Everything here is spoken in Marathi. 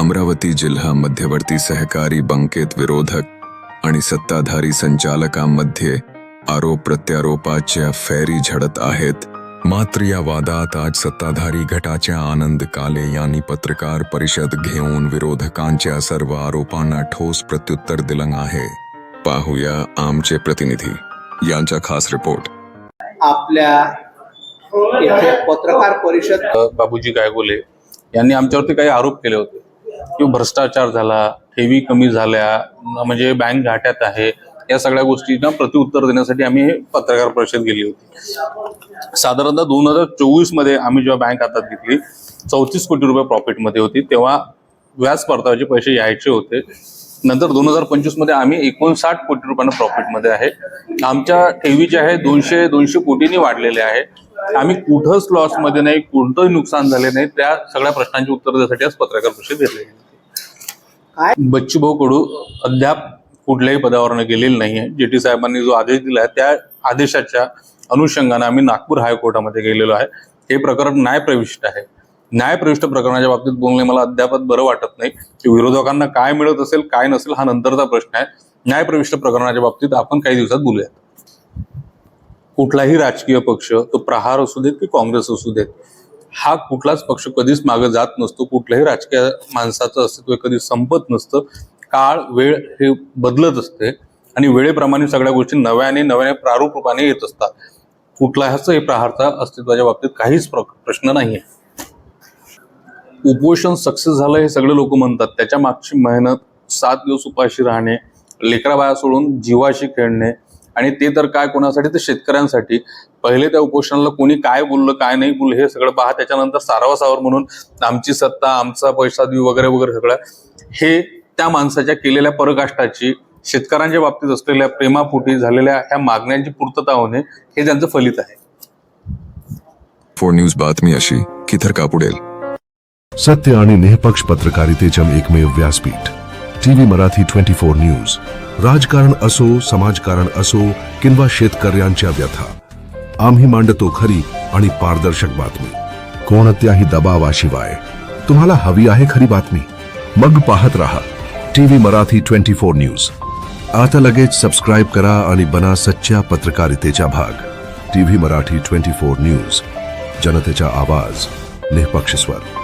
अमरावती जिल्हा मध्यवर्ती सहकारी बँकेत विरोधक आणि सत्ताधारी संचालकांमध्ये आरोप प्रत्यारोपाच्या फेरी झडत आहेत. मात्र या वादात आज सत्ताधारी गटाच्या आनंद काले यांनी पत्रकार परिषद घेऊन विरोधकांच्या सर्व आरोपांना ठोस प्रत्युत्तर दिलं आहे. पाहूया आमचे प्रतिनिधी. यांचा खास रिपोर्ट. आपल्या पत्रकार परिषद बाबूजी गायगोले यांनी आमच्यावरती काही आरोप केले होते. किंवा भ्रष्टाचार झाला ठेवी कमी झाल्या म्हणजे बँक घाट्यात आहे या सगळ्या गोष्टींना प्रतिउत्तर देण्यासाठी आम्ही पत्रकार परिषद गेली होती. साधारणतः दोन हजार चोवीसमध्ये आम्ही जेव्हा बँक हातात घेतली चौतीस कोटी रुपये प्रॉफिटमध्ये होती तेव्हा व्याज परताव्याचे पैसे यायचे होते. नंतर दोन हजार पंचवीसमध्ये आम्ही एकोणसाठ कोटी रुपयांना प्रॉफिटमध्ये आहे. आमच्या ठेवी जे आहे दोनशे दोनशे कोटींनी वाढलेले आहे. आम्ही कुठंच लॉसमध्ये नाही कोणतंही नुकसान झाले नाही त्या सगळ्या प्रश्नांची उत्तर देण्यासाठी आज पत्रकार परिषद घेतली काय? बच्चूभाऊ कडू अद्याप कुठल्याही पदावर गेलेले नाहीये. जेटी साहेबांनी जो आदेश दिला आहे त्या आदेशाच्या अनुषंगाने आम्ही नागपूर हायकोर्टामध्ये गेलेलो आहे. हे प्रकरण न्यायप्रविष्ट आहे. न्यायप्रविष्ट प्रकरणाच्या बाबतीत बोलणे मला अद्याप बरं वाटत नाही. की विरोधकांना काय मिळत असेल काय नसेल हा नंतरचा प्रश्न आहे. न्यायप्रविष्ट प्रकरणाच्या बाबतीत आपण काही दिवसात बोलूया कुठलाही राजकीय पक्ष तो प्रहार असू देत की काँग्रेस असू देत हा कुठलाच पक्ष कधीच मागे जात नसतो. कुठल्याही राजकीय माणसाचं अस्तित्व कधी संपत नसतं. काळ वेळ हे बदलत असते आणि वेळेप्रमाणे सगळ्या गोष्टी नव्याने नव्याने प्रारूप रूपाने येत असतात. कुठल्याच हे प्रहारचा अस्तित्वाच्या बाबतीत काहीच प्र- प्रश्न नाही आहे उपोषण सक्सेस झालं हे सगळे लोक म्हणतात. त्याच्या मागची मेहनत सात दिवस उपाशी राहणे लेकराबाया सोडून जीवाशी खेळणे आणि ते तर काय कोणासाठी? तर शेतकऱ्यांसाठी. पहिले त्या उपोषणाला कोणी काय बोललं काय नाही बोललं हे सगळं पहा. त्याच्यानंतर सारावासावर म्हणून आमची सत्ता आमचा पैसा देऊ वगैरे वगैरे सगळं. हे त्या माणसाच्या केलेल्या परकाष्टाची शेतकऱ्यांच्या बाबतीत असलेल्या प्रेमापोटी झालेल्या ह्या मागण्यांची पूर्तता होणे हे त्यांचं फलित आहे. फोर न्यूज बातमी अशी की थरका पुढेल सत्य आणि निष्पक्ष पत्रकारितेचं एकमेव व्यासपीठ. TV Marathi twenty four news. राजकारण असो समाजकारण असो किंवा शेतकऱ्यांच्या व्यथा. आम्ही मांडतो खरी आणि पारदर्शक बातमी. कोणत्याही दबावाशिवाय. तुम्हाला हवी आहे खरी बातमी? मग पाहत रहा. TV Marathi twenty four news. आता लगेच सबस्क्राईब करा आणि बना सच्च्या पत्रकारितेचा भाग. TV Marathi twenty four news. जनतेचा आवाज निःपक्षस्वर